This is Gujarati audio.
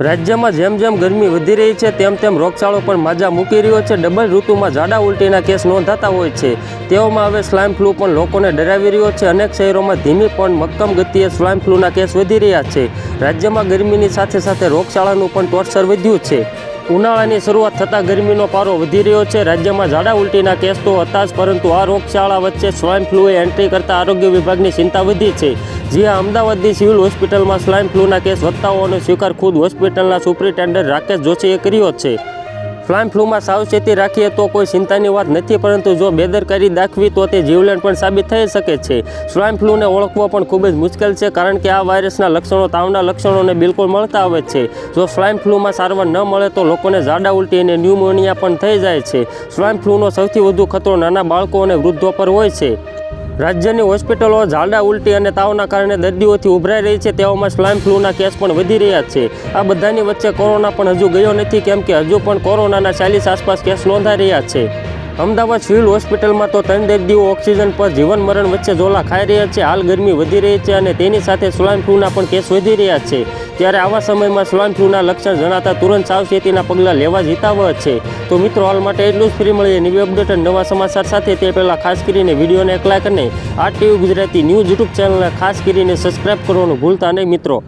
રાજ્યમાં જેમ જેમ ગરમી વધી રહી છે, તેમ તેમ રોગચાળો પણ માજા મૂકી રહ્યો છે. ડબલ ઋતુમાં ઝાડા ઉલટીના કેસ નોંધાતા હોય છે. તેઓમાં હવે સ્લાઇમ ફ્લૂ પણ લોકોને ડરાવી રહ્યો છે. અનેક શહેરોમાં ધીમી પણ મક્કમ ગતિએ સ્લાઇમ ફ્લૂના કેસ વધી રહ્યા છે. રાજ્યમાં ગરમીની સાથે સાથે રોગચાળાનું પણ ટોર્ચર વધ્યું છે. ઉનાળાની શરૂઆત થતાં ગરમીનો પારો વધી રહ્યો છે. રાજ્યમાં ઝાડા ઉલટીના કેસ તો હતા જ, પરંતુ આ રોગચાળા વચ્ચે સ્વાઇન ફ્લૂએ એન્ટ્રી કરતા આરોગ્ય વિભાગની ચિંતા વધી છે. જ્યાં અમદાવાદની સિવિલ હોસ્પિટલમાં સ્વાઇન ફ્લૂના કેસ વધતા હોવાનો સ્વીકાર ખુદ હોસ્પિટલના સુપ્રિન્ટેન્ડન્ટ રાકેશ જોશીએ કર્યો છે. સ્વાઇન ફ્લૂમાં સાવચેતી રાખીએ તો કોઈ ચિંતાની વાત નથી, પરંતુ જો બેદરકારી દાખવી તો તે જીવલેણ પણ સાબિત થઈ શકે છે. સ્વાઇન ફ્લૂને ઓળખવો પણ ખૂબ જ મુશ્કેલ છે, કારણ કે આ વાયરસના લક્ષણો, તાવના લક્ષણોને બિલકુલ મળતા આવે છે. જો સ્વાઇન ફ્લૂમાં સારવાર ન મળે તો લોકોને ઝાડા ઉલટી અને ન્યુમોનિયા પણ થઈ જાય છે. સ્વાઇન ફ્લૂનો સૌથી વધુ ખતરો નાના બાળકો અને વૃદ્ધો પર હોય છે. રાજ્યની હોસ્પિટલો ઝાડા ઉલટી અને તાવના કારણે દર્દીઓથી ઉભરાઈ રહી છે તેઓમાં સ્વાઇન ફ્લૂના કેસ પણ વધી રહ્યા છે. આ બધાની વચ્ચે કોરોના પણ હજુ ગયો નથી, કેમ કે હજુ પણ કોરોનાના ચાલીસ આસપાસ કેસ નોંધાઈ રહ્યા છે. અમદાવાદ સિવિલ હોસ્પિટલમાં તો ત્રણ દર્દીઓ ઓક્સિજન પર જીવન મરણ વચ્ચે ઝોલા ખાઈ રહ્યા છે. હાલ ગરમી વધી રહી છે અને તેની સાથે સ્વાઇન ફ્લૂના પણ કેસ વધી રહ્યા છે. ત્યારે આવા સમયમાં સ્વાઇન ફ્લૂના લક્ષણ જણાતા તુરંત સાવચેતીના પગલાં લેવા જ છે. તો મિત્રો, હાલ માટે એટલું જ. ફ્રી મળીએ નવી અપડેટ અને નવા સમાચાર સાથે. તે પહેલાં ખાસ કરીને વિડીયોને એક કરીને આ ટીવી ગુજરાતી ન્યૂઝ યુટ્યુબ ચેનલને ખાસ કરીને સબસ્ક્રાઇબ કરવાનું ભૂલતા નહીં મિત્રો.